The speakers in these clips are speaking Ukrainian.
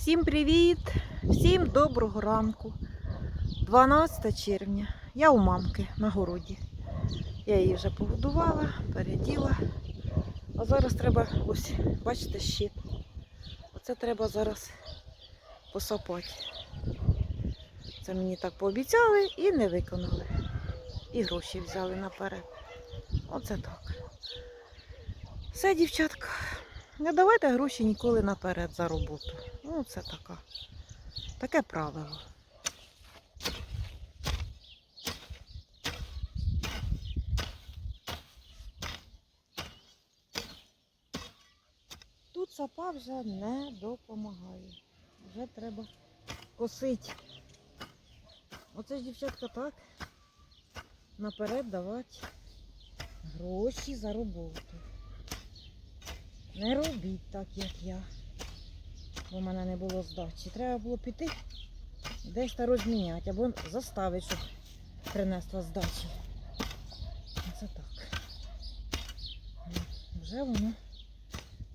Всім привіт! Всім доброго ранку. 12 червня. Я у мамки на городі. Я її вже погодувала, переділа. А зараз треба, ось, бачите, щит. Оце треба зараз посапати. Це мені так пообіцяли і не виконали. І гроші взяли наперед. Оце так. Все, дівчатка. Не давайте гроші ніколи наперед за роботу. Ну, це така. Таке правило. Тут сапа вже не допомагає. Вже треба косити. Оце ж дівчатка так. Наперед давати гроші за роботу. Не робіть так, як я. Бо в мене не було здачі. Треба було піти десь та розміняти або заставити, щоб принесла здачі. Це так. Вже воно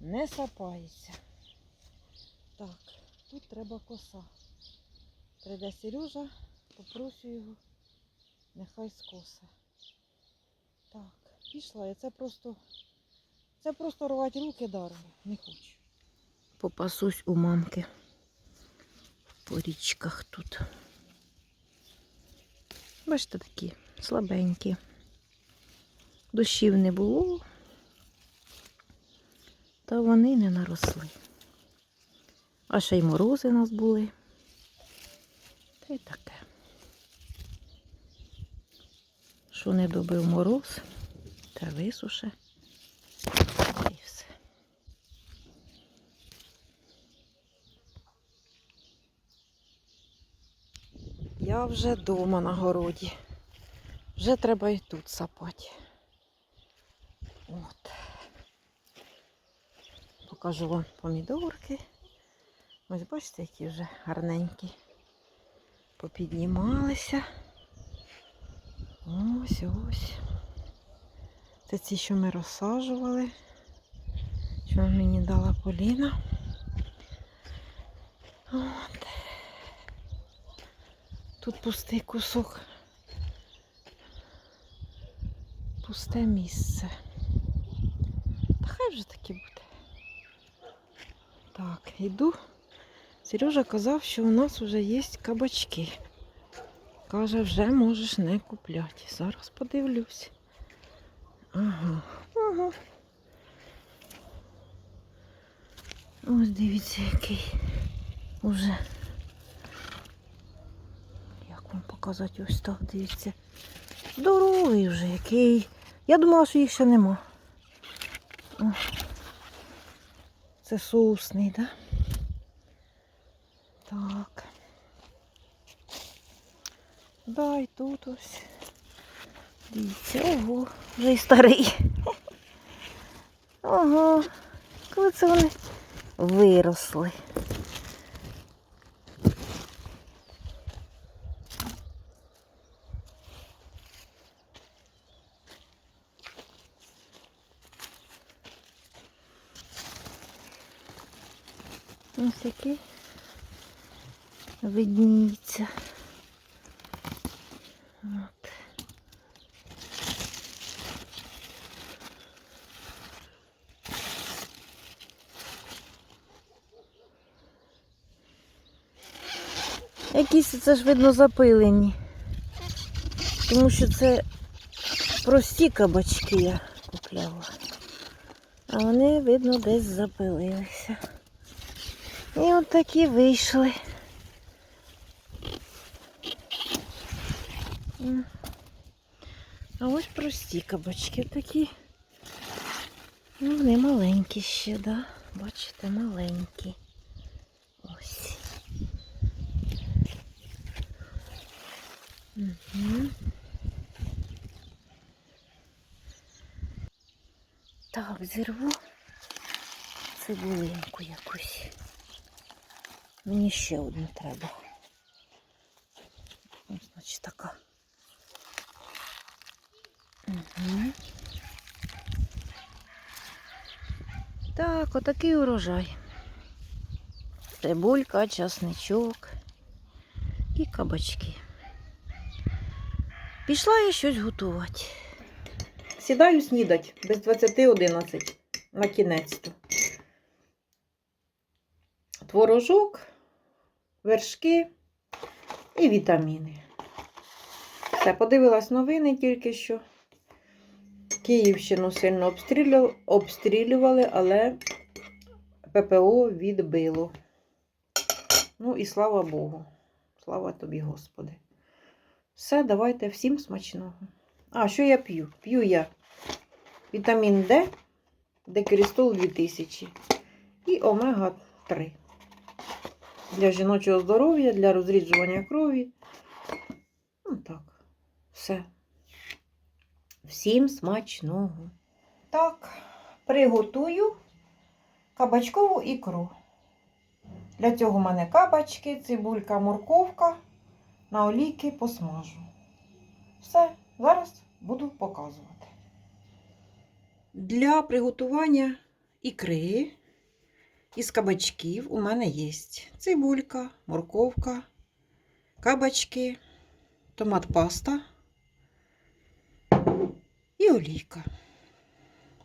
не сапається. Так, тут треба коса. Прийде Сережа, попрошу його, нехай скоса. Так, пішла. І це просто це просто рвати руки даром. Не хочу. Попасусь у мамки. По річках тут. Бачите, такі слабенькі. Дощів не було, та вони не наросли. А ще й морози у нас були. Та й таке. Що не добив мороз, та висуше. І все. Я вже вдома на городі. Вже треба і тут сапати. От. Покажу вам помідорки. Ось бачите, які вже гарненькі. Попіднімалися. Ось ось. Це ці, що ми розсаджували що мені дала Поліна. От. Тут пустий кусок. Пусте місце. Та хай вже таки буде. Так, йду. Сережа казав, що у нас вже є кабачки. Каже, вже можеш не купляти. Зараз подивлюсь. Ага, ага. Ось дивіться, який уже. Вам показати ось так, дивіться. Здоровий вже який. Я думала, що їх ще нема. Це соусний, так? Да? Так. Да, і тут ось. Дивіться, ого, вже й старий. Ого, коли це вони виросли. Ось який видніється. От. Якісь це ж видно запилені. Тому що це прості кабачки я купляла. А вони, видно, десь запилилися. І от такі вийшли. А ось прості кабачки такі. Ну, вони маленькі ще, да? Бачите, маленькі. Ось. Угу. Так, зірву цибулинку якусь. Мені ще одну треба. Значить, така. Угу. Так, отакий урожай. цибулька, часничок і кабачки. Пішла я щось готувати. Сідаю снідать без 20.11 на кінець-то. Творожок, вершки і вітаміни. Все, подивилась новини тільки що. Київщину сильно обстрілювали, але ППО відбило. Ну і слава Богу. Слава тобі, Господи. Все, давайте всім смачного. А, що я п'ю? П'ю я вітамін Д, декрістол 2000 і омега-3. Для жіночого здоров'я, для розріджування крові. Ну так, все. Всім смачного. Так, приготую кабачкову ікру. Для цього в мене кабачки, цибулька, морковка. На олійки посмажу. Все, зараз буду показувати. Для приготування ікри із кабачків у мене є цибулька, морковка, кабачки, томат паста і олійка.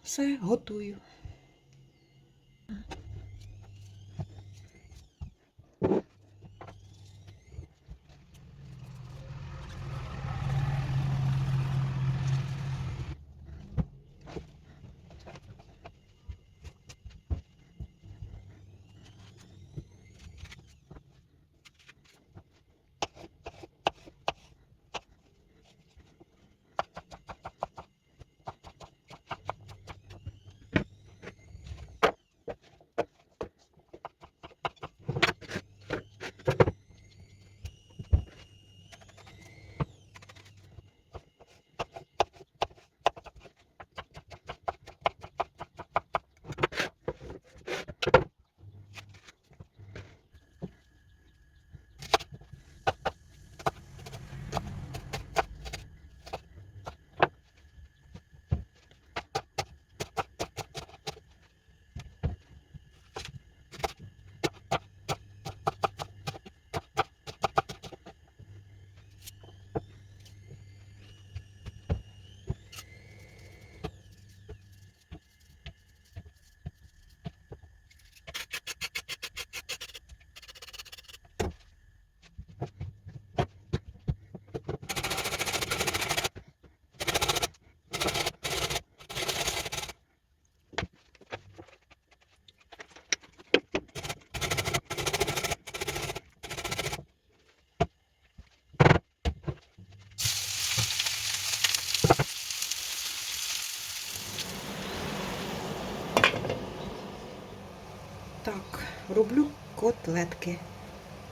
Все готую. Роблю котлетки.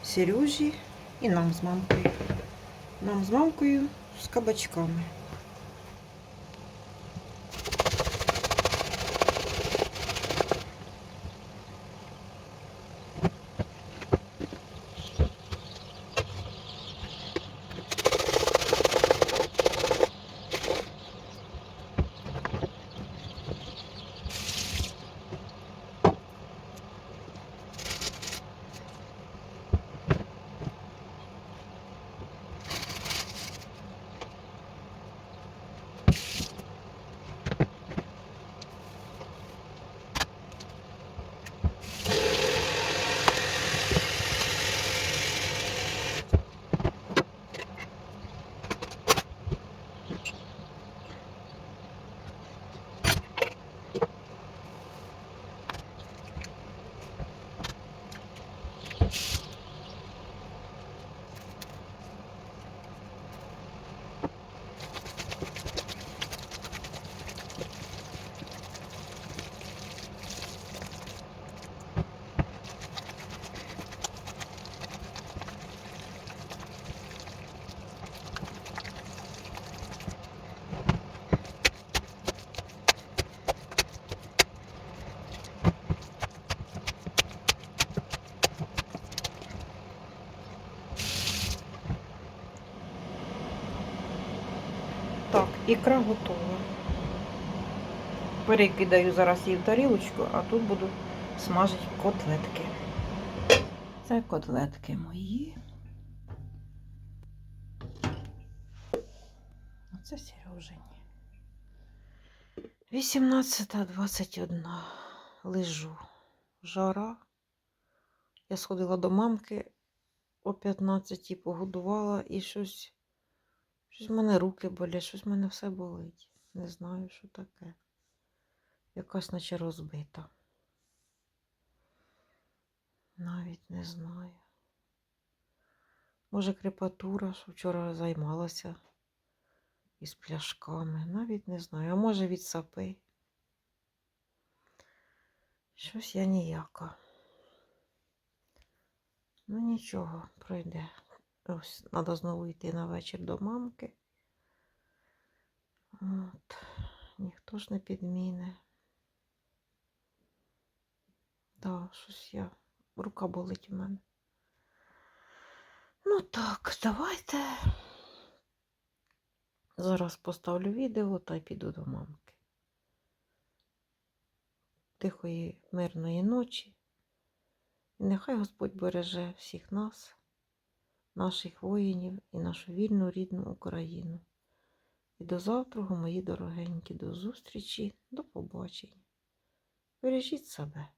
Сережі і нам з мамкою. Нам з мамкою з кабачками. Так, ікра готова. Перекидаю зараз її в тарілочку, а тут буду смажити котлетки. Це котлетки мої. Оце Сережині. 18.21. Лежу. Жара. Я сходила до мамки о 15 погодувала і щось. Щось в мене руки болять, щось в мене все болить. Не знаю, що таке. Якась наче розбита. Навіть не знаю. Може, крепатура, що вчора займалася із пляшками. Навіть не знаю. А може від сапи. Щось я ніяка. Ну нічого, пройде. Ось треба знову йти на вечір до мамки. От. Ніхто ж не підміне. Да, щось я. Рука болить у мене. Ну так, давайте. Зараз поставлю відео та й піду до мамки. Тихої, мирної ночі. І нехай Господь береже всіх нас, наших воїнів і нашу вільну рідну Україну. І до завтра, мої дорогенькі, до зустрічі, до побачення. Бережіть себе.